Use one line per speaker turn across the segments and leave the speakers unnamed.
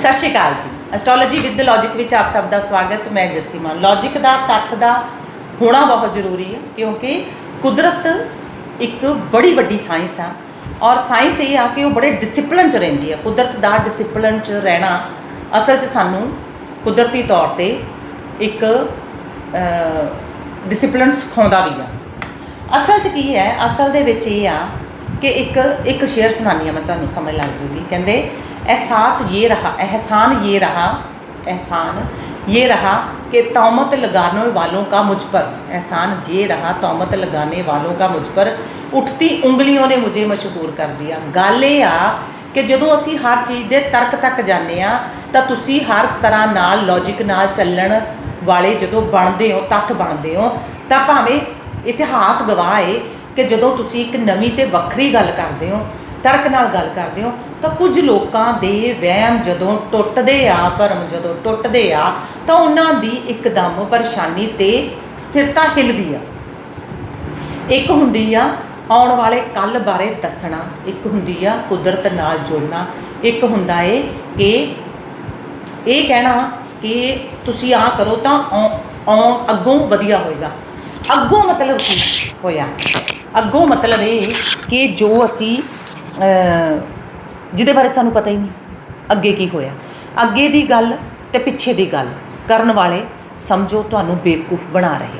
ਸਤਿ ਸ਼੍ਰੀ ਅਕਾਲ ਜੀ। Astrology with logic ਵਿੱਚ ਆਪ ਸਭ ਦਾ ਸਵਾਗਤ, ਮੈਂ ਜੱਸੀ ਮਾਨ ਲੌਜੀਕ ਦਾ ਤੱਥ ਦਾ ਹੋਣਾ ਬਹੁਤ ਜ਼ਰੂਰੀ ਹੈ, ਕਿਉਂਕਿ ਕੁਦਰਤ ਇੱਕ ਬੜੀ ਵੱਡੀ ਸਾਇੰਸ ਆ। ਔਰ ਸਾਇੰਸ ਇਹ ਆ ਕਿ ਉਹ ਬੜੇ ਡਿਸਪਲਿਨ ਚ ਰਹਿੰਦੀ ਹੈ ਕੁਦਰਤ ਦਾ ਡਿਸਪਲਿਨ ਚ ਰਹਿਣਾ ਅਸਲ 'ਚ ਸਾਨੂੰ ਕੁਦਰਤੀ ਤੌਰ ਤੇ ਇੱਕ ਡਿਸਪਲਿਨ ਸਿਖਾਉਂਦਾ ਵੀ ਆ। ਅਸਲ 'ਚ ਕੀ ਹੈ? ਅਸਲ ਦੇ ਵਿੱਚ ਇਹ ਆ ਕਿ ਇੱਕ ਇੱਕ ਸ਼ੇਰ ਸੁਣਾਨੀ ਆ ਮੈਂ ਤੁਹਾਨੂੰ, ਸਮਝ ਲੱਗ ਜੂਗੀ। ਕਹਿੰਦੇ एहसास ये रहा एहसान ये रहा एहसान ये रहा कि तोमत लगाने वालों का मुझ पर एहसान ये रहा तोमत लगाने वालों का मुझ पर ਉੱਠਤੀ ਉਂਗਲੀਆਂ ਨੇ ਮੁਝੇ ਮਸ਼ਹੂਰ ਕਰ ਦਿਆ ਗੱਲ ਇਹ ਆ ਕਿ ਜਦੋਂ ਅਸੀਂ ਹਰ ਚੀਜ਼ ਦੇ ਤਰਕ ਤੱਕ ਜਾਂਦੇ ਆ ਤਾਂ ਤੁਸੀਂ ਹਰ ਤਰ੍ਹਾਂ ਨਾਲ ਲੌਜੀਕ ਨਾਲ ਚੱਲਣ ਵਾਲੇ ਜਦੋਂ ਬਣਦੇ ਹੋ ਤੱਥ ਬਣਦੇ ਹੋ ਤਾਂ ਭਾਵੇਂ ਇਤਿਹਾਸ ਗਵਾਹ ਏ ਕਿ ਜਦੋਂ ਤੁਸੀਂ ਇੱਕ ਨਵੀਂ ਤੇ ਵੱਖਰੀ ਗੱਲ ਕਰਦੇ ਹੋ ਤਰਕ ਨਾਲ ਗੱਲ ਕਰਦੇ ਹੋ, ਤਾਂ ਕੁਝ ਲੋਕਾਂ ਦੇ ਵਹਿਮ ਜਦੋਂ ਟੁੱਟਦੇ ਆ, ਭਰਮ ਜਦੋਂ ਟੁੱਟਦੇ ਆ, ਤਾਂ ਉਹਨਾਂ ਦੀ ਇੱਕਦਮ ਪਰੇਸ਼ਾਨੀ ਤੇ ਸਥਿਰਤਾ ਹਿੱਲਦੀ ਆ। ਇੱਕ ਹੁੰਦੀ ਆ ਆਉਣ ਵਾਲੇ ਕੱਲ ਬਾਰੇ ਦੱਸਣਾ, ਇੱਕ ਹੁੰਦੀ ਆ ਕੁਦਰਤ ਨਾਲ ਜੁੜਨਾ, ਇੱਕ ਹੁੰਦਾ ਏ ਕਿ ਇਹ ਕਹਿਣਾ ਕਿ ਤੁਸੀਂ ਆ ਕਰੋ ਤਾਂ ਆਉਣ ਅੱਗੋਂ ਵਧੀਆ ਹੋਏਗਾ। ਅੱਗੋਂ ਮਤਲਬ ਕੀ ਹੋਇਆ? ਅੱਗੋਂ ਮਤਲਬ ਇਹ ਕਿ ਜੋ ਅਸੀਂ ਜਿਹਦੇ ਬਾਰੇ ਸਾਨੂੰ ਪਤਾ ਹੀ ਨਹੀਂ, ਅੱਗੇ ਕੀ ਹੋਇਆ। ਅੱਗੇ ਦੀ ਗੱਲ ਤੇ ਪਿੱਛੇ ਦੀ ਗੱਲ ਕਰਨ ਵਾਲੇ ਸਮਝੋ ਤੁਹਾਨੂੰ ਬੇਵਕੂਫ ਬਣਾ ਰਹੇ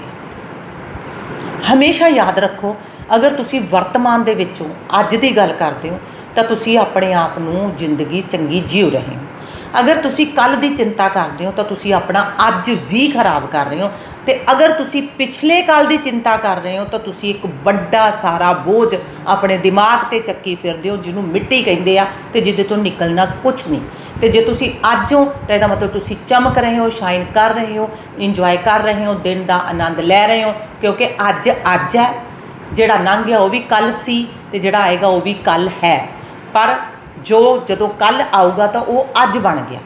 ਹਮੇਸ਼ਾ ਯਾਦ ਰੱਖੋ, ਅਗਰ ਤੁਸੀਂ ਵਰਤਮਾਨ ਦੇ ਵਿੱਚੋਂ ਅੱਜ ਦੀ ਗੱਲ ਕਰਦੇ ਹੋ, ਤਾਂ ਤੁਸੀਂ ਆਪਣੇ ਆਪ ਨੂੰ ਜ਼ਿੰਦਗੀ ਚੰਗੀ ਜੀਉ ਰਹੇ ਹੋ। ਅਗਰ ਤੁਸੀਂ ਕੱਲ ਦੀ ਚਿੰਤਾ ਕਰਦੇ ਹੋ, ਤਾਂ ਤੁਸੀਂ ਆਪਣਾ ਅੱਜ ਵੀ ਖਰਾਬ ਕਰ ਰਹੇ ਹੋ ਤੇ ਅਗਰ ਤੁਸੀਂ ਪਿਛਲੇ ਕੱਲ ਦੀ ਚਿੰਤਾ ਕਰ ਰਹੇ ਹੋ, ਤਾਂ ਤੁਸੀਂ ਇੱਕ ਵੱਡਾ ਸਾਰਾ ਬੋਝ ਆਪਣੇ ਦਿਮਾਗ ਤੇ ਚੱਕੀ ਫਿਰਦੇ ਹੋ, ਜਿਹਨੂੰ ਮਿੱਟੀ ਕਹਿੰਦੇ ਆ ਤੇ ਜਿਹਦੇ ਤੋਂ ਨਿਕਲਣਾ ਕੁਝ ਨਹੀਂ। ਤੇ ਜੇ ਤੁਸੀਂ ਅੱਜ ਹੋ, ਤਾਂ ਇਹਦਾ ਮਤਲਬ ਤੁਸੀਂ ਚਮਕ ਰਹੇ ਹੋ, ਸ਼ਾਈਨ ਕਰ ਰਹੇ ਹੋ, ਇੰਜੋਏ ਕਰ ਰਹੇ ਹੋ, ਦਿਨ ਦਾ ਆਨੰਦ ਲੈ ਰਹੇ ਹੋ, ਕਿਉਂਕਿ ਅੱਜ ਅੱਜ ਹੈ। ਜਿਹੜਾ ਲੰਘ ਗਿਆ, ਉਹ ਵੀ ਕੱਲ ਸੀ ਤੇ ਜਿਹੜਾ ਆਏਗਾ, ਉਹ ਵੀ ਕੱਲ ਹੈ। ਪਰ ਜੋ ਜਦੋਂ ਕੱਲ ਆਊਗਾ, ਤਾਂ ਉਹ ਅੱਜ ਬਣ ਗਿਆ।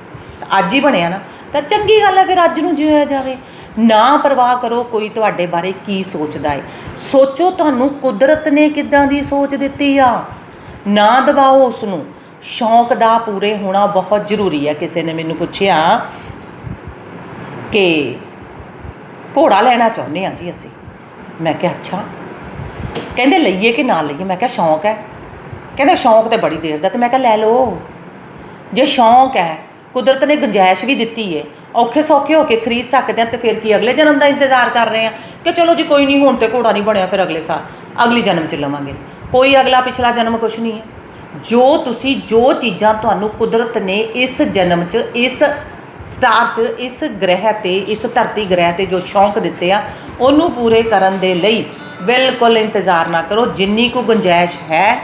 ਅੱਜ ਹੀ ਬਣਿਆ ਨਾ। ਤਾਂ ਚੰਗੀ ਗੱਲ ਹੈ ਫਿਰ ਅੱਜ ਨੂੰ ਜਿਉਇਆ ਜਾਵੇ। ਨਾ ਪਰਵਾਹ ਕਰੋ, ਕੋਈ ਤੁਹਾਡੇ ਬਾਰੇ ਕੀ ਸੋਚਦਾ ਹੈ ਸੋਚੋ ਤੁਹਾਨੂੰ ਕੁਦਰਤ ਨੇ ਕਿੱਦਾਂ ਦੀ ਸੋਚ ਦਿੱਤੀ ਆ? ਨਾ ਦਬਾਓ ਉਸ ਨੂੰ ਸ਼ੌਂਕ ਦਾ ਪੂਰੇ ਹੋਣਾ ਬਹੁਤ ਜ਼ਰੂਰੀ ਹੈ ਕਿਸੇ ਨੇ ਮੈਨੂੰ ਪੁੱਛਿਆ ਕਿ ਘੋੜਾ ਲੈਣਾ ਚਾਹੁੰਦੇ ਆ ਜੀ ਅਸੀਂ। ਮੈਂ ਕਿਹਾ, ਅੱਛਾ। ਕਹਿੰਦੇ ਲਈਏ ਕਿ ਨਾ ਲਈਏ? ਮੈਂ ਕਿਹਾ, ਸ਼ੌਂਕ ਹੈ। ਕਹਿੰਦੇ ਸ਼ੌਂਕ ਤੇ ਬੜੀ ਦੇਰ ਦਾ। ਤੇ ਮੈਂ ਕਿਹਾ, ਲੈ ਲਓ। ਜੇ ਸ਼ੌਂਕ ਹੈ, ਕੁਦਰਤ ਨੇ ਗੁੰਜਾਇਸ਼ ਵੀ ਦਿੱਤੀ ਹੈ ਔਖੇ ਸੌਖੇ ਹੋ ਕੇ ਖਰੀਦ ਸਕਦੇ ਹਾਂ ਤੇ ਫਿਰ ਕੀ ਅਗਲੇ ਜਨਮ ਦਾ ਇੰਤਜ਼ਾਰ ਕਰ ਰਹੇ ਹਾਂ ਕਿ ਚਲੋ ਜੀ ਕੋਈ ਨਹੀਂ, ਹੁਣ ਤੇ ਘੋੜਾ ਨਹੀਂ ਬਣਿਆ, ਫਿਰ ਅਗਲੇ ਸਾਲ, ਅਗਲੀ ਜਨਮ ਚ ਲਵਾਂਗੇ। ਕੋਈ ਅਗਲਾ ਪਿਛਲਾ ਜਨਮ ਕੁਛ ਨਹੀਂ ਹੈ। ਜੋ ਤੁਸੀਂ ਜੋ ਚੀਜ਼ਾਂ ਤੁਹਾਨੂੰ ਕੁਦਰਤ ਨੇ ਇਸ ਜਨਮ ਚ, ਇਸ ਸਟਾਰ 'ਚ, ਇਸ ਗ੍ਰਹਿ ਤੇ, ਇਸ ਧਰਤੀ ਗ੍ਰਹਿ ਤੇ ਜੋ ਸ਼ੌਂਕ ਦਿੱਤੇ ਆ, ਉਹਨੂੰ ਪੂਰੇ ਕਰਨ ਦੇ ਲਈ ਬਿਲਕੁਲ ਇੰਤਜ਼ਾਰ ਨਾ ਕਰੋ। ਜਿੰਨੀ ਕੁ ਗੁੰਜਾਇਸ਼ ਹੈ,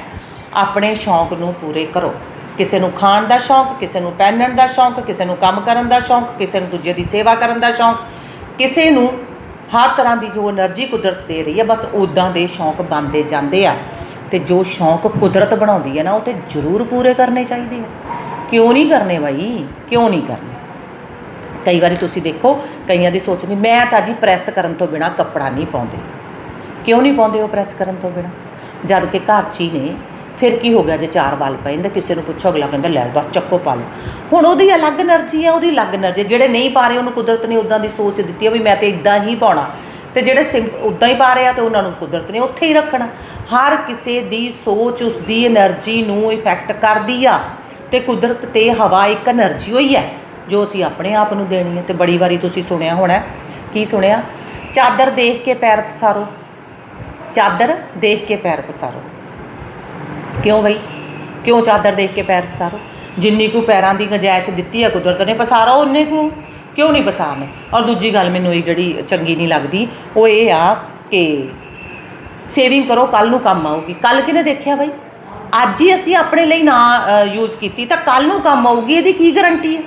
ਆਪਣੇ ਸ਼ੌਂਕ ਨੂੰ ਪੂਰੇ ਕਰੋ। ਕਿਸੇ ਨੂੰ ਖਾਣ ਦਾ ਸ਼ੌਂਕ, ਕਿਸੇ ਨੂੰ ਪਹਿਨਣ ਦਾ ਸ਼ੌਂਕ, ਕਿਸੇ ਨੂੰ ਕੰਮ ਕਰਨ ਦਾ ਸ਼ੌਂਕ, ਕਿਸੇ ਨੂੰ ਦੂਜੇ ਦੀ ਸੇਵਾ ਕਰਨ ਦਾ ਸ਼ੌਂਕ, ਕਿਸੇ ਨੂੰ ਹਰ ਤਰ੍ਹਾਂ ਦੀ ਜੋ એનર્ਜੀ ਕੁਦਰਤ ਦੇ ਰਹੀ ਹੈ, ਬਸ ਉਦਾਂ ਦੇ ਸ਼ੌਂਕ ਬਣਦੇ ਜਾਂਦੇ ਆ। ਤੇ ਜੋ ਸ਼ੌਂਕ ਕੁਦਰਤ ਬਣਾਉਂਦੀ ਹੈ ਨਾ, ਉਹ ਤੇ ਜ਼ਰੂਰ ਪੂਰੇ ਕਰਨੇ ਚਾਹੀਦੇ ਆ। ਕਿਉਂ ਨਹੀਂ ਕਰਨੇ ਬਾਈ? ਕਿਉਂ ਨਹੀਂ ਕਰਨੇ? ਕਈ ਵਾਰੀ ਤੁਸੀਂ ਦੇਖੋ, ਕਈਆਂ ਦੀ ਸੋਚ ਨਹੀਂ ਮੈਂ ਤਾਂ ਜੀ ਪ੍ਰੈਸ ਕਰਨ ਤੋਂ ਬਿਨਾ ਕੱਪੜਾ ਨਹੀਂ ਪਾਉਂਦੇ। ਕਿਉਂ ਨਹੀਂ ਪਾਉਂਦੇ ਉਹ ਪ੍ਰੈਸ ਕਰਨ ਤੋਂ ਬਿਨਾ? ਜਦ ਕਿ ਘਰ 'ਚ ਹੀ ਨੇ। ਫਿਰ ਕੀ ਹੋ ਗਿਆ ਜੇ ਚਾਰ ਵਾਲ ਪਏ ਨੇ ਕਿਸੇ ਨੂੰ ਪੁੱਛੋ, ਅਗਲਾ ਕਹਿੰਦਾ, ਲੈ ਬਸ ਚੱਕੋ ਪਾ ਲਓ। ਹੁਣ ਉਹਦੀ ਅਲੱਗ એનર્ਜੀ ਆ, ਉਹਦੀ ਅਲੱਗ એનર્ਜੀ ਜਿਹੜੇ ਨਹੀਂ ਪਾ ਰਹੇ, ਉਹਨੂੰ ਕੁਦਰਤ ਨੇ ਉਦਾਂ ਦੀ ਸੋਚ ਦਿੱਤੀ ਆ ਵੀ ਮੈਂ ਤੇ ਇਦਾਂ ਹੀ ਪਾਉਣਾ। ਤੇ ਜਿਹੜੇ ਉਦਾਂ ਹੀ ਪਾ ਰਹੇ ਆ, ਤੇ ਉਹਨਾਂ ਨੂੰ ਕੁਦਰਤ ਨੇ ਉੱਥੇ ਹੀ ਰੱਖਣਾ। ਹਰ ਕਿਸੇ ਦੀ ਸੋਚ, ਉਸ ਦੀ એનર્ਜੀ ਨੂੰ ਇਫੈਕਟ ਕਰਦੀ ਆ। ਤੇ ਕੁਦਰਤ ਤੇ ਹਵਾ ਇੱਕ એનર્ਜੀ ਹੋਈ ਹੈ ਜੋ ਅਸੀਂ ਆਪਣੇ ਆਪ ਨੂੰ ਦੇਣੀ ਹੈ ਤੇ ਬੜੀ ਵਾਰੀ ਤੁਸੀਂ ਸੁਣਿਆ ਹੋਣਾ, ਕੀ ਸੁਣਿਆ? ਚਾਦਰ ਦੇਖ ਕੇ ਪੈਰ ਪਸਾਰੋ। ਚਾਦਰ ਦੇਖ ਕੇ ਪੈਰ ਪਸਾਰੋ। ਕਿਉਂ ਬਈ? ਕਿਉਂ ਚਾਦਰ ਦੇਖ ਕੇ ਪੈਰ ਪਸਾਰੋ? ਜਿੰਨੀ ਕੁ ਪੈਰਾਂ ਦੀ ਗੁੰਜਾਇਸ਼ ਦਿੱਤੀ ਹੈ ਕੁਦਰਤ ਨੇ, ਪਸਾਰੋ ਉਨੇ ਕੁ। ਕਿਉਂ ਨਹੀਂ ਪਸਾਰਨੇ? ਔਰ ਦੂਜੀ ਗੱਲ ਮੈਨੂੰ ਇਹ ਜਿਹੜੀ ਚੰਗੀ ਨਹੀਂ ਲੱਗਦੀ, ਉਹ ਇਹ ਆ ਕਿ ਸੇਵਿੰਗ ਕਰੋ ਕੱਲ ਨੂੰ ਕੰਮ ਆਊਗੀ। ਕੱਲ ਕਿਨੇ ਦੇਖਿਆ ਬਈ? ਅੱਜ ਹੀ ਅਸੀਂ ਆਪਣੇ ਲਈ ਨਾ ਯੂਜ਼ ਕੀਤੀ, ਤਾਂ ਕੱਲ ਨੂੰ ਕੰਮ ਆਊਗੀ, ਇਹਦੀ ਕੀ ਗਾਰੰਟੀ ਹੈ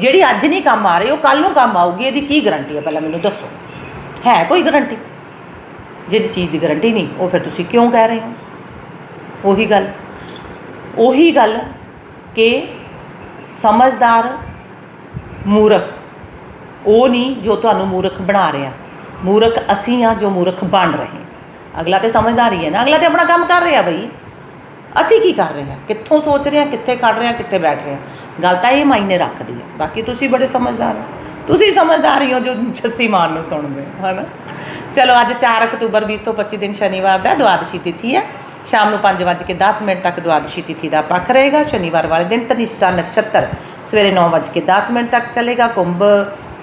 ਜਿਹੜੀ ਅੱਜ ਨਹੀਂ ਕੰਮ ਆ ਰਹੀ, ਉਹ ਕੱਲ ਨੂੰ ਕੰਮ ਆਊਗੀ, ਇਹਦੀ ਕੀ ਗਾਰੰਟੀ ਹੈ ਪਹਿਲਾਂ ਮੈਨੂੰ ਦੱਸੋ। ਹੈ ਕੋਈ ਗਾਰੰਟੀ ਜਿਹਦੀ ਚੀਜ਼ ਦੀ ਗਾਰੰਟੀ ਨਹੀਂ, ਉਹ ਫਿਰ ਤੁਸੀਂ ਕਿਉਂ ਕਹਿ ਰਹੇ ਹੋ? ਉਹੀ ਗੱਲ। ਉਹੀ ਗੱਲ ਕਿ ਸਮਝਦਾਰ ਮੂਰਖ, ਉਹ ਨਹੀਂ ਜੋ ਤੁਹਾਨੂੰ ਮੂਰਖ ਬਣਾ ਰਿਹਾ। ਮੂਰਖ ਅਸੀਂ ਆ ਜੋ ਮੂਰਖ ਬਣ ਰਹੇ ਹਾਂ। ਅਗਲਾ ਤੇ ਸਮਝਦਾਰ ਹੀ ਹੈ ਨਾ। ਅਗਲਾ ਤੇ ਆਪਣਾ ਕੰਮ ਕਰ ਰਿਹਾ ਬਈ। ਅਸੀਂ ਕੀ ਕਰ ਰਹੇ ਹਾਂ? ਕਿੱਥੋਂ ਸੋਚ ਰਹੇ ਹਾਂ? ਕਿੱਥੇ ਖੜ ਰਹੇ ਹਾਂ? ਕਿੱਥੇ ਬੈਠ ਰਹੇ ਹਾਂ? ਗੱਲ ਤਾਂ ਇਹ ਮਾਇਨੇ ਰੱਖਦੀ ਹੈ। ਬਾਕੀ ਤੁਸੀਂ ਬੜੇ ਸਮਝਦਾਰ ਹੋ। ਤੁਸੀਂ ਸਮਝਦਾਰ ਹੀ ਹੋ ਜੋ ਜੱਸੀ ਮਾਨ ਨੂੰ ਸੁਣਦੇ ਹੋ, ਹਨਾ? ਚਲੋ ਅੱਜ 4 ਅਕਤੂਬਰ 2025 ਦਿਨ ਸ਼ਨੀਵਾਰ ਦਾ, ਦੁਆਦਸ਼ੀ ਤਿਥੀ ਹੈ। ਸ਼ਾਮ ਨੂੰ 5:10 ਮਿੰਟ ਤੱਕ ਦੁਆਦਸ਼ੀ ਤਿਥੀ ਦਾ ਪੱਖ ਰਹੇਗਾ। ਸ਼ਨੀਵਾਰ ਵਾਲੇ ਦਿਨ ਤਨਿਸ਼ਟਾ ਨਕਸ਼ਤਰ ਸਵੇਰੇ 9:10 ਮਿੰਟ ਤੱਕ ਚੱਲੇਗਾ। ਕੁੰਭ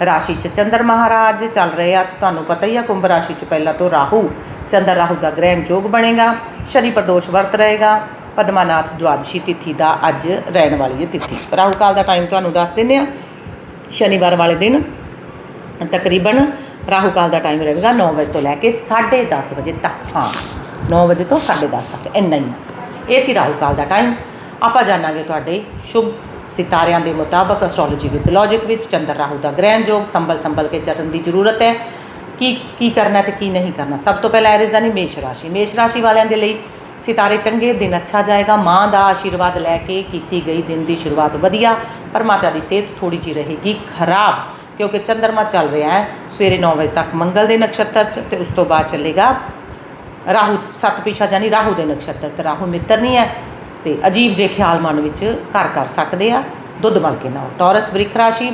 ਰਾਸ਼ੀ ਚ ਚੰਦਰ ਮਹਾਰਾਜ ਚੱਲ ਰਹੇ ਆ। ਤੇ ਤੁਹਾਨੂੰ ਪਤਾ ਹੀ ਆ, ਕੁੰਭ ਰਾਸ਼ੀ ਚ ਪਹਿਲਾਂ ਤੋਂ ਰਾਹੂ, ਚੰਦਰ ਰਾਹੂ ਦਾ ਗ੍ਰਹਿਣ ਯੋਗ ਬਣੇਗਾ। ਸ਼ਨੀ ਪ੍ਰਦੋਸ਼ ਵਰਤ ਰਹੇਗਾ। ਪਦਮਾਨਾਥ ਦੁਆਦਸ਼ੀ ਤਿਥੀ ਦਾ ਅੱਜ ਰਹਿਣ ਵਾਲੀ ਹੈ ਤਿਥੀ। ਰਾਹੂ ਕਾਲ ਦਾ ਟਾਈਮ ਤੁਹਾਨੂੰ ਦੱਸ ਦਿੰਦੇ ਆ। ਸ਼ਨੀਵਾਰ ਵਾਲੇ ਦਿਨ ਤਕਰੀਬਨ ਰਾਹੂ ਕਾਲ ਦਾ ਟਾਈਮ ਰਹੇਗਾ 9 ਵਜੇ ਤੋਂ ਲੈ ਕੇ 10:30 ਵਜੇ ਤੱਕ। ਹਾਂ। 9 ਵਜੇ ਤੋਂ 10:30 ਤੱਕ, ਇੰਨਾ ਹੀ ਆ। ਇਹ ਸੀ ਰਾਹੂ ਕਾਲ ਦਾ ਟਾਈਮ ਆਪਾਂ ਜਾਣਾਂਗੇ ਤੁਹਾਡੇ ਸ਼ੁਭ ਸਿਤਾਰਿਆਂ ਦੇ ਮੁਤਾਬਕ ਐਸਟ੍ਰੋਲੋਜੀ ਵਿਦ ਲੌਜਿਕ ਵਿੱਚ ਚੰਦਰ ਰਾਹੂ ਦਾ ਗ੍ਰਹਿਣ ਯੋਗ ਸੰਭਲ ਸੰਭਲ ਕੇ ਚੱਲਣ ਦੀ ਜ਼ਰੂਰਤ ਹੈ। ਕੀ ਕੀ ਕਰਨਾ ਤੇ ਕੀ ਨਹੀਂ ਕਰਨਾ? ਸਭ ਤੋਂ ਪਹਿਲਾਂ ਐਰੀਜ਼ਾਨੀ ਮੇਸ਼ ਰਾਸ਼ੀ। ਮੇਸ਼ ਰਾਸ਼ੀ ਵਾਲਿਆਂ ਦੇ ਲਈ ਸਿਤਾਰੇ ਚੰਗੇ, ਦਿਨ ਅੱਛਾ ਜਾਏਗਾ। ਮਾਂ ਦਾ ਆਸ਼ੀਰਵਾਦ ਲੈ ਕੇ ਕੀਤੀ ਗਈ ਦਿਨ ਦੀ ਸ਼ੁਰੂਆਤ ਵਧੀਆ। ਪਰ ਮਾਤਾ ਦੀ ਸਿਹਤ ਥੋੜੀ ਜਿਹੀ ਰਹੇਗੀ ਖਰਾਬ, ਕਿਉਂਕਿ ਚੰਦਰਮਾ ਚੱਲ ਰਿਹਾ ਹੈ। ਸਵੇਰੇ 9 ਵਜੇ ਤੱਕ ਮੰਗਲ ਦੇ ਨਕਸ਼ਤਰ 'ਚ ਤੇ ਉਸ ਤੋਂ ਬਾਅਦ ਚੱਲੇਗਾ ਰਾਹੂ ਸੱਤ ਪਿਛਾ ਜਾਨੀ ਰਾਹੂ ਦੇ ਨਕਸ਼ਤਰ ਤੇ ਰਾਹੂ ਮਿੱਤਰ ਨਹੀਂ ਹੈ ਤੇ ਅਜੀਬ ਜੇ ਖਿਆਲ ਮਨ ਵਿੱਚ ਘਰ ਕਰ ਸਕਦੇ ਆ, ਦੁੱਧ ਮਲ ਕੇ ਨਾ ਟੌਰਸ ਬ੍ਰਿਖ ਰਾਸ਼ੀ।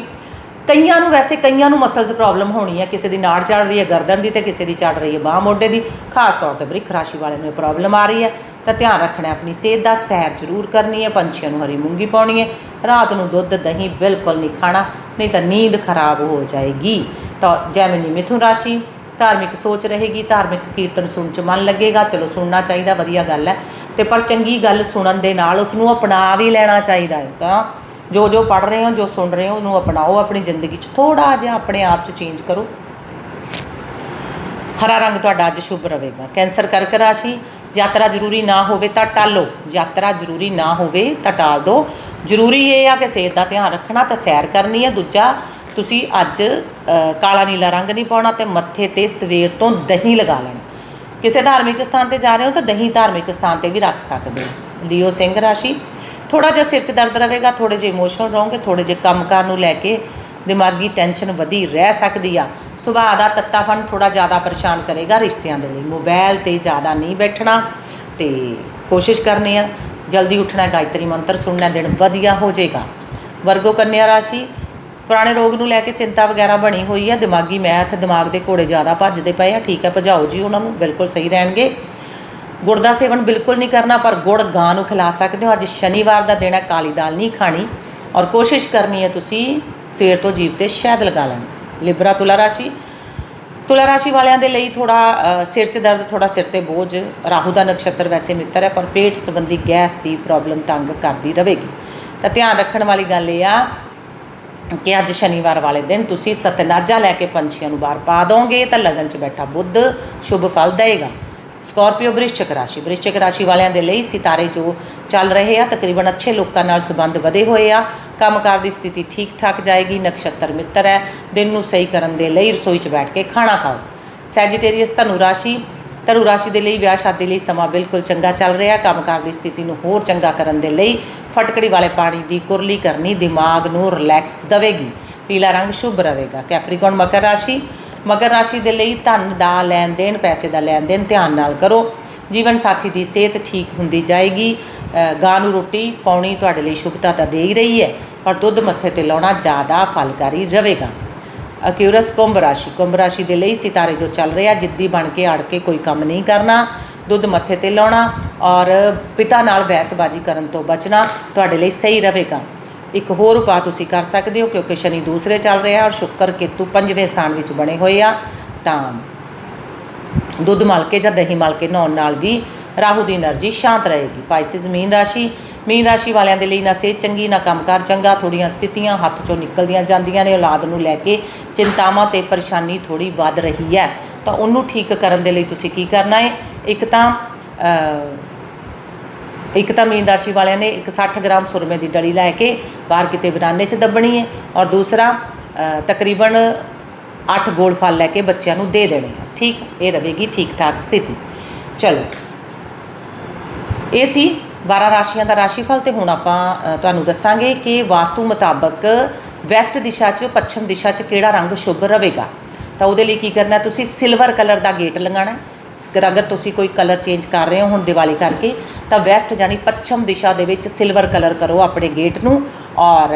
ਕਈਆਂ ਨੂੰ ਵੈਸੇ ਕਈਆਂ ਨੂੰ ਮਸਲਸ ਪ੍ਰੋਬਲਮ ਹੋਣੀ ਹੈ, ਕਿਸੇ ਦੀ ਨਾੜ ਚੜ ਰਹੀ ਹੈ, ਗਰਦਨ ਦੀ ਤੇ ਕਿਸੇ ਦੀ ਚੜ ਰਹੀ ਹੈ, ਬਾਹ ਮੋਢੇ ਦੀ। ਖਾਸ ਤੌਰ ਤੇ ਬ੍ਰਿਖ ਰਾਸ਼ੀ ਵਾਲਿਆਂ ਨੂੰ ਇਹ ਪ੍ਰੋਬਲਮ ਆ ਰਹੀ ਹੈ। ਤਾਂ ਧਿਆਨ ਰੱਖਣਾ ਆਪਣੀ ਸਿਹਤ ਦਾ ਸੈਰ ਜ਼ਰੂਰ ਕਰਨੀ ਹੈ, ਪੰਛੀਆਂ ਨੂੰ ਹਰੀ ਮੂੰਗੀ ਪਾਉਣੀ ਹੈ। ਰਾਤ ਨੂੰ ਦੁੱਧ, ਦਹੀਂ ਬਿਲਕੁਲ ਨਹੀਂ ਖਾਣਾ, ਨਹੀਂ ਤਾਂ ਨੀਂਦ ਖਰਾਬ ਹੋ ਜਾਏਗੀ। ਤਾਂ ਜੈਮਨੀ ਮਿਥੁਨ ਰਾਸ਼ੀ। ਧਾਰਮਿਕ ਸੋਚ ਰਹੇਗੀ, ਧਾਰਮਿਕ ਕੀਰਤਨ ਸੁਣ ਚ ਮਨ ਲੱਗੇਗਾ। ਚਲੋ, ਸੁਣਨਾ ਚਾਹੀਦਾ, ਵਧੀਆ ਗੱਲ ਹੈ। ਤੇ ਪਰ ਚੰਗੀ ਗੱਲ ਸੁਣਨ ਦੇ ਨਾਲ ਉਸ ਨੂੰ ਅਪਣਾ ਵੀ ਲੈਣਾ ਚਾਹੀਦਾ ਹੈ। ਤਾਂ ਜੋ ਜੋ ਪੜ ਰਹੇ ਹੋ, ਜੋ ਸੁਣ ਰਹੇ ਹੋ, ਉਹਨੂੰ ਅਪਣਾਓ, ਆਪਣੀ ਜ਼ਿੰਦਗੀ 'ਚ ਥੋੜਾ ਜਿਹਾ ਆਪਣੇ ਆਪ 'ਚ ਚੇਂਜ ਕਰੋ। ਹਰਾ ਰੰਗ ਤੁਹਾਡਾ ਅੱਜ ਸ਼ੁਭ ਰਹੇਗਾ। ਕੈਂਸਰ ਕਰਕ ਰਾਸ਼ੀ, ਯਾਤਰਾ ਜ਼ਰੂਰੀ ਨਾ ਹੋਵੇ ਤਾਂ ਟਾਲੋ। ਯਾਤਰਾ ਜ਼ਰੂਰੀ ਨਾ ਹੋਵੇ ਤਾਂ ਟਾਲ ਦਿਓ ਜ਼ਰੂਰੀ ਇਹ ਆ ਕਿ ਸਿਹਤ ਦਾ ਧਿਆਨ ਰੱਖਣਾ ਤਾਂ ਸੈਰ ਕਰਨੀ ਹੈ। ਦੂਜਾ ਤੁਸੀਂ ਅੱਜ ਕਾਲਾ ਨੀਲਾ ਰੰਗ ਨਹੀਂ ਪਾਉਣਾ ਤੇ ਮੱਥੇ ਤੇ ਸਵੇਰ ਤੋਂ ਦਹੀਂ ਲਗਾ ਲੈਣਾ। ਕਿਸੇ ਧਾਰਮਿਕ ਸਥਾਨ ਤੇ ਜਾ ਰਹੇ ਹੋ ਤਾਂ ਦਹੀਂ ਧਾਰਮਿਕ ਸਥਾਨ ਤੇ ਵੀ ਰੱਖ ਸਕਦੇ ਹੋ। ਲਿਓ ਸਿੰਘ ਰਾਸ਼ੀ। ਥੋੜਾ ਜਿਹਾ ਸਿਰ 'ਚ ਦਰਦ ਰਹੇਗਾ ਥੋੜੇ ਜਿਹੇ ਇਮੋਸ਼ਨਲ ਰਹੋਗੇ ਥੋੜੇ ਜਿਹੇ ਕੰਮਕਾਰ ਨੂੰ ਲੈ ਕੇ ਦਿਮਾਗੀ ਟੈਨਸ਼ਨ ਵਧੀ ਰਹਿ ਸਕਦੀ ਆ। ਸੁਭਾਅ ਦਾ ਤੱਤਾਪਨ ਥੋੜਾ ਜ਼ਿਆਦਾ ਪਰੇਸ਼ਾਨ ਕਰੇਗਾ ਰਿਸ਼ਤਿਆਂ ਦੇ ਲਈ। ਮੋਬਾਈਲ ਤੇ ਜ਼ਿਆਦਾ ਨਹੀਂ ਬੈਠਣਾ ਤੇ ਕੋਸ਼ਿਸ਼ ਕਰਨੀ ਆ। ਜਲਦੀ ਉੱਠਣਾ ਗਾਇਤਰੀ ਮੰਤਰ ਸੁਣਨਾ ਦਿਨ ਵਧੀਆ ਹੋ ਜਾਏਗਾ। ਵਰਗੋ ਕੰਨਿਆ ਰਾਸ਼ੀ। ਪੁਰਾਣੇ ਰੋਗ ਨੂੰ ਲੈ ਕੇ ਚਿੰਤਾ ਵਗੈਰਾ ਬਣੀ ਹੋਈ ਹੈ ਦਿਮਾਗੀ ਮੈਥ ਦਿਮਾਗ ਦੇ ਘੋੜੇ ਜ਼ਿਆਦਾ ਭੱਜਦੇ ਪਏ ਆ, ਠੀਕ ਹੈ ਭਜਾਓ ਜੀ ਉਹਨਾਂ ਨੂੰ, ਬਿਲਕੁਲ ਸਹੀ ਰਹਿਣਗੇ। ਗੁੜ ਦਾ ਸੇਵਨ ਬਿਲਕੁਲ ਨਹੀਂ ਕਰਨਾ, ਪਰ ਗੁੜ ਗਾਂ ਨੂੰ ਖਿਲਾ ਸਕਦੇ ਹੋ। ਅੱਜ ਸ਼ਨੀਵਾਰ ਦਾ ਦਿਨ ਹੈ, ਕਾਲੀ ਦਾਲ ਨਹੀਂ ਖਾਣੀ, ਔਰ ਕੋਸ਼ਿਸ਼ ਕਰਨੀ ਹੈ ਤੁਸੀਂ ਸਵੇਰ ਤੋਂ ਜੀਭ ਤੇ ਸ਼ਹਿਦ ਲਗਾ ਲੈਣੀ। ਲਿਬਰਾ ਤੁਲਾ ਰਾਸ਼ੀ ਤੁਲਾ ਰਾਸ਼ੀ ਵਾਲਿਆਂ ਦੇ ਲਈ ਥੋੜਾ ਸਿਰ 'ਚ ਦਰਦ ਥੋੜਾ ਸਿਰ ਤੇ ਬੋਝ, ਰਾਹੂ ਦਾ ਨਕਸ਼ਤਰ ਵੈਸੇ ਮਿੱਤਰ ਹੈ, ਪਰ ਪੇਟ ਸੰਬੰਧੀ ਗੈਸ ਦੀ ਪ੍ਰੋਬਲਮ ਤੰਗ ਕਰਦੀ ਰਹੇਗੀ। ਤਾਂ ਧਿਆਨ ਰੱਖਣ ਵਾਲੀ ਗੱਲ ਇਹ ਆ ਕਿ ਅੱਜ ਸ਼ਨੀਵਾਰ ਵਾਲੇ ਦਿਨ ਤੁਸੀਂ ਸਤਨਾਜਾ ਲੈ ਕੇ ਪੰਛੀਆਂ ਨੂੰ ਬਾਹਰ ਪਾ ਦੋਗੇ ਤਾਂ ਲਗਨ 'ਚ ਬੈਠਾ ਬੁੱਧ ਸ਼ੁਭ ਫਲ ਦੇਗਾ। ਸਕਾਰਪੀਓ ਬ੍ਰਿਸ਼ਚਿਕ ਰਾਸ਼ੀ ਬ੍ਰਿਸ਼ਚਿਕ ਰਾਸ਼ੀ ਵਾਲਿਆਂ ਦੇ ਲਈ ਸਿਤਾਰੇ ਜੋ ਚੱਲ ਰਹੇ ਆ, ਤਕਰੀਬਨ ਅੱਛੇ ਲੋਕਾਂ ਨਾਲ ਸੰਬੰਧ ਵਧੇ ਹੋਏ ਆ। ਕੰਮਕਾਰ ਦੀ ਸਥਿਤੀ ਠੀਕ ਠਾਕ ਜਾਏਗੀ, ਨਕਸ਼ਤਰ ਮਿੱਤਰ ਹੈ। ਦਿਨ ਨੂੰ ਸਹੀ ਕਰਨ ਦੇ ਲਈ ਰਸੋਈ 'ਚ ਬੈਠ ਕੇ ਖਾਣਾ ਖਾਓ। ਸੈਜੀਟੇਰੀਅਸ ਧਨੁ ਰਾਸ਼ੀ ਧਨੁ ਰਾਸ਼ੀ ਦੇ ਲਈ ਵਿਆਹ ਸ਼ਾਦੀ ਲਈ ਸਮਾਂ ਬਿਲਕੁਲ ਚੰਗਾ ਚੱਲ ਰਿਹਾ। ਕੰਮਕਾਰ ਦੀ ਸਥਿਤੀ ਨੂੰ ਹੋਰ ਚੰਗਾ ਕਰਨ ਦੇ ਲਈ ਫਟਕੜੀ ਵਾਲੇ ਪਾਣੀ ਦੀ ਕੁਰਲੀ ਕਰਨੀ ਦਿਮਾਗ ਨੂੰ ਰਿਲੈਕਸ ਦੇਵੇਗੀ। ਪੀਲਾ ਰੰਗ ਸ਼ੁਭ ਰਹੇਗਾ। ਕੈਪਰੀਕੌਨ ਮਕਰ ਰਾਸ਼ੀ ਮਕਰ ਰਾਸ਼ੀ ਦੇ ਲਈ ਧਨ ਦਾ ਲੈਣ ਦੇਣ ਪੈਸੇ ਦਾ ਲੈਣ ਦੇਣ ਧਿਆਨ ਨਾਲ ਕਰੋ। ਜੀਵਨ ਸਾਥੀ ਦੀ ਸਿਹਤ ਠੀਕ ਹੁੰਦੀ ਜਾਏਗੀ। ਗਾਂ ਨੂੰ ਰੋਟੀ ਪਾਉਣੀ ਤੁਹਾਡੇ ਲਈ ਸ਼ੁਭਤਾ ਤਾਂ ਦੇ ਹੀ ਰਹੀ ਹੈ, ਪਰ ਦੁੱਧ ਮੱਥੇ ਤੇ ਲਾਉਣਾ ਜ਼ਿਆਦਾ ਫਲਕਾਰੀ ਰਹੇਗਾ ਅਕਿਊਰਸ ਕੁੰਭ ਰਾਸ਼ੀ। ਕੁੰਭ ਰਾਸ਼ੀ ਦੇ ਲਈ ਸਿਤਾਰੇ ਜੋ ਚੱਲ ਰਿਹਾ ਜਿੱਦੀ ਬਣ ਕੇ ਅੜ ਕੇ ਕੋਈ ਕੰਮ ਨਹੀਂ ਕਰਨਾ, ਦੁੱਧ ਮੱਥੇ ਤੇ ਲਾਉਣਾ ਔਰ ਪਿਤਾ ਨਾਲ ਬਹਿਸਬਾਜ਼ੀ ਕਰਨ ਤੋਂ ਬਚਣਾ ਤੁਹਾਡੇ ਲਈ ਸਹੀ ਰਹੇਗਾ। ਇੱਕ ਹੋਰ ਉਪਾਅ ਤੁਸੀਂ ਕਰ ਸਕਦੇ ਹੋ, ਕਿਉਂਕਿ ਸ਼ਨੀ ਦੂਸਰੇ ਚੱਲ ਰਿਹਾ ਔਰ ਸ਼ੁੱਕਰ ਕੇਤੂ ਪੰਜਵੇਂ ਸਥਾਨ ਵਿੱਚ ਬਣੇ ਹੋਏ ਆ, ਤਾਂ ਦੁੱਧ ਮਲ ਕੇ ਜਾਂ ਦਹੀਂ ਮਲ ਕੇ ਨਹਾਉਣ ਨਾਲ ਵੀ ਰਾਹੂ ਦੀ એનર્ਜੀ ਸ਼ਾਂਤ ਰਹੇਗੀ। ਪਾਈਸਿਸ ਮੀਨ ਰਾਸ਼ੀ ਮੀਨ ਰਾਸ਼ੀ ਵਾਲਿਆਂ ਦੇ ਲਈ ਨਾ ਸਿਹਤ ਚੰਗੀ, ਨਾ ਕੰਮਕਾਰ ਚੰਗਾ ਥੋੜੀਆਂ ਸਥਿਤੀਆਂ ਹੱਥ ਚੋਂ ਨਿਕਲਦੀਆਂ ਜਾਂਦੀਆਂ ਨੇ, ਔਲਾਦ ਨੂੰ ਲੈ ਕੇ ਚਿੰਤਾਵਾਂ ਤੇ ਪਰੇਸ਼ਾਨੀ ਥੋੜੀ ਵੱਧ ਰਹੀ ਹੈ। ਤਾਂ ਉਹਨੂੰ ਠੀਕ ਕਰਨ ਦੇ ਲਈ ਤੁਸੀਂ ਕੀ ਕਰਨਾ ਹੈ? ਇੱਕ ਤਾਂ ਇੱਕ ਤਾਂ ਮੀਨ ਰਾਸ਼ੀ ਵਾਲਿਆਂ ਨੇ ਇੱਕ 60 ਗ੍ਰਾਮ ਸੁਰਮੇ ਦੀ ਡਲੀ ਲੈ ਕੇ ਬਾਹਰ ਕਿਤੇ ਬਰਾਂਡੇ 'ਚ ਦੱਬਣੀ ਹੈ ਔਰ ਦੂਸਰਾ ਤਕਰੀਬਨ 8 ਗੋਲ ਫਲ ਲੈ ਕੇ ਬੱਚਿਆਂ ਨੂੰ ਦੇ ਦੇਣੇ ਆ। ਠੀਕ? ਇਹ ਰਹੇਗੀ ਠੀਕ ਠਾਕ ਸਥਿਤੀ। ਚਲੋ। ਇਹ ਸੀ 12 ਰਾਸ਼ੀਆਂ ਦਾ ਰਾਸ਼ੀਫਲ ਤੇ ਹੁਣ ਆਪਾਂ ਤੁਹਾਨੂੰ ਦੱਸਾਂਗੇ ਕਿ ਵਾਸਤੂ ਮੁਤਾਬਕ ਵੈਸਟ ਦਿਸ਼ਾ 'ਚ, ਪੱਛਮ ਦਿਸ਼ਾ 'ਚ ਕਿਹੜਾ ਰੰਗ ਸ਼ੁਭ ਰਹੇਗਾ। ਤਾਂ ਉਹਦੇ ਲਈ ਕੀ ਕਰਨਾ, ਤੁਸੀਂ ਸਿਲਵਰ ਕਲਰ ਦਾ ਗੇਟ ਲਗਾਣਾ ਅਗਰ ਤੁਸੀਂ ਕੋਈ ਕਲਰ ਚੇਂਜ ਕਰ ਰਹੇ ਹੋ ਹੁਣ ਦੀਵਾਲੀ ਕਰਕੇ, ਤਾਂ ਵੈਸਟ ਜਾਨੀ ਪੱਛਮ ਦਿਸ਼ਾ ਦੇ ਵਿੱਚ ਸਿਲਵਰ ਕਲਰ ਕਰੋ ਆਪਣੇ ਗੇਟ ਨੂੰ ਔਰ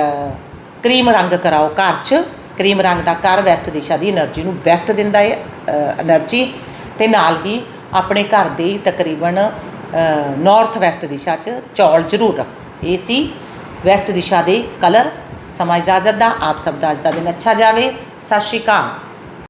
ਕਰੀਮ ਰੰਗ ਕਰਾਓ ਘਰ 'ਚ। ਕਰੀਮ ਰੰਗ ਦਾ ਘਰ ਵੈਸਟ ਦਿਸ਼ਾ ਦੀ એનર્ਜੀ ਨੂੰ ਬੈਸਟ ਦਿੰਦਾ ਹੈ એનર્ਜੀ ਤੇ ਨਾਲ ਹੀ ਆਪਣੇ ਘਰ ਦੇ ਤਕਰੀਬਨ ਨਾਰਥ ਵੈਸਟ ਦਿਸ਼ਾ 'ਚ ਚੌਲ ਜ਼ਰੂਰ ਰੱਖੋ। ਇਹ ਸੀ ਵੈਸਟ ਦਿਸ਼ਾ ਦੇ ਕਲਰ ਸਮਾਂ ਇਜਾਜ਼ਤ ਦਾ, ਆਪ ਸਭ ਦਾ ਅੱਜ ਦਾ ਦਿਨ ਅੱਛਾ ਜਾਵੇ। ਸਤਿ ਸ਼੍ਰੀ ਅਕਾਲ।